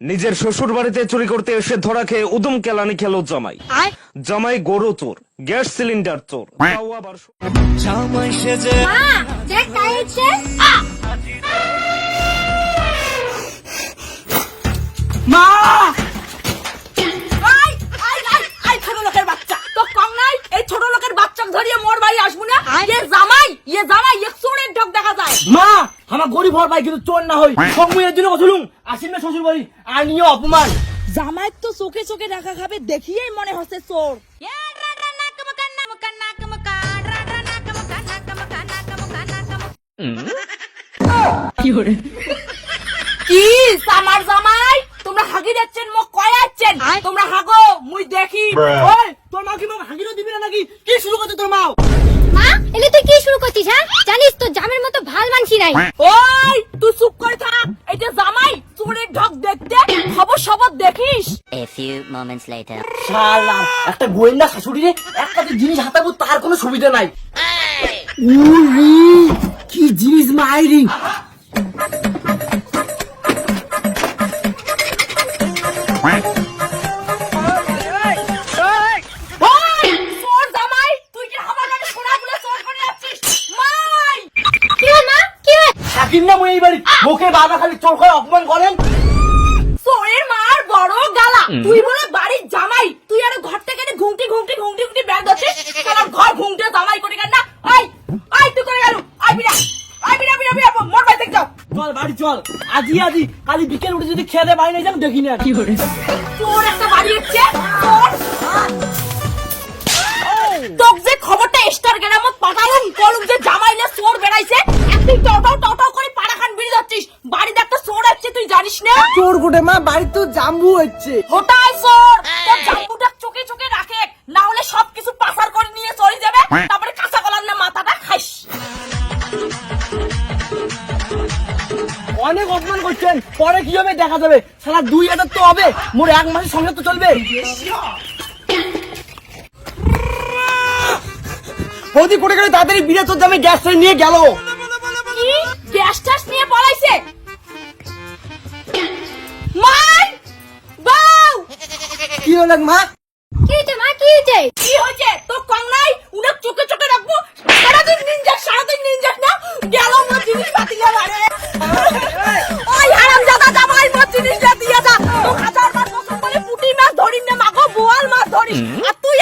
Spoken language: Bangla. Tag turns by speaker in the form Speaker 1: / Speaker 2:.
Speaker 1: নিজের শ্বশুর বাড়িতে চুরি করতে এসে ধরা খেয়ে উদম কেলানি খেলো জামাই। জামাই গরু চোর গ্যাস সিলিন্ডার চোর। জামাই আবার
Speaker 2: আমার গরিব হওয়ার ভাই কিন্তু চোর না হই। সময়ের জন্য বসলুম আসিন না শ্বশুর বাড়ি আর নিয়ে অপমান।
Speaker 3: জামাই তো চোখে চোখে দেখা খাবে দেখিয়েই মনে হচ্ছে চোর। কি আমার জামাই? তোমরা হাগি যাচ্ছেন মোক কয় যাচ্ছেন? তোমরা হাগো মুই দেখি।
Speaker 2: ওই তোর মা কি মা হাগিরও দিবি না নাকি? কি শুরু করতে তোর মাও
Speaker 4: মা এলে তুই কি শুরু করছিস হ্যাঁ জানিস তো জামের মতো ভালো মানছি নাই
Speaker 3: ওই তুই চুপ যে জামাই চোরের ঢক দেখতে খবর সবর দেখিস।
Speaker 5: এ later.
Speaker 2: শালা একটা গোয়েন্দা শাশুড়ি রে একটা জিনিস হাতাবো তার কোনো সুবিধা নাই।
Speaker 6: উরি কি জিনিস মাইরি।
Speaker 2: থাকিন না মুই এই বাড়ি? মুখে বাবা খালি চোর করে অপমান করেন?
Speaker 3: চোরের মার বড় গালা। তুই বলে বাড়ির জামাই। তুই আর ঘর থেকে ঘুমটি ঘুমটি ঘুমটি ঘুমটি ব্যাগ ধরছিস? আমার ঘর ঘুমটে জামাই করে কেন না আই আই তুই করে গেল? আই বিড়া আই বিড়া বিড়া বিড়া মোর বাড়ি থেকে যাও।
Speaker 2: চল বাড়ি চল। আজি আজি। কালি বিকেল উঠে যদি খেয়ে দে বাড়ি নাই যাম দেখি না কি করে
Speaker 3: চোর একটা বাড়ি হচ্ছে। চোর
Speaker 6: মা বাড়ি তো জাম্বু হচ্ছে।
Speaker 3: ওটাই চোর! তোর জাম্বুটা চোখে চোখে রাখে। না হলে সবকিছু পাচার করে নিয়ে চলে যাবে। তারপরে কাঁচা কলার না মাথাটা খাইস।
Speaker 2: অনেক অপমান করছেন। পরে কি হবে দেখা যাবে। সারা দুই হাজার তো হবে। মোর এক মাসের সঙ্গে তো চলবে।
Speaker 6: বৌদি কোটে গেলে তাড়াতাড়ি তোর দামে গ্যাস নিয়ে গেল।
Speaker 3: কি? গ্যাস ট্যাস নিয়ে পলাইছে
Speaker 6: হলো মা? কি
Speaker 4: হয়েছে মা? কি হয়েছে?
Speaker 3: কি হয়েছে? তোর কং নাই উনার চোখে চোখে রাখব? সারাদিন দিন যাক সারাদিন দিন যাক না? গেল আমার জিনিস পাতি গেল আরে। ওই হারাম জাদা জামাই মোর জিনিস যা। দিয়া তো হাজার মাছ পছন্দ করে পুটি মাছ ধরিস না মাগো বোয়াল মাছ ধরিস। আর তুই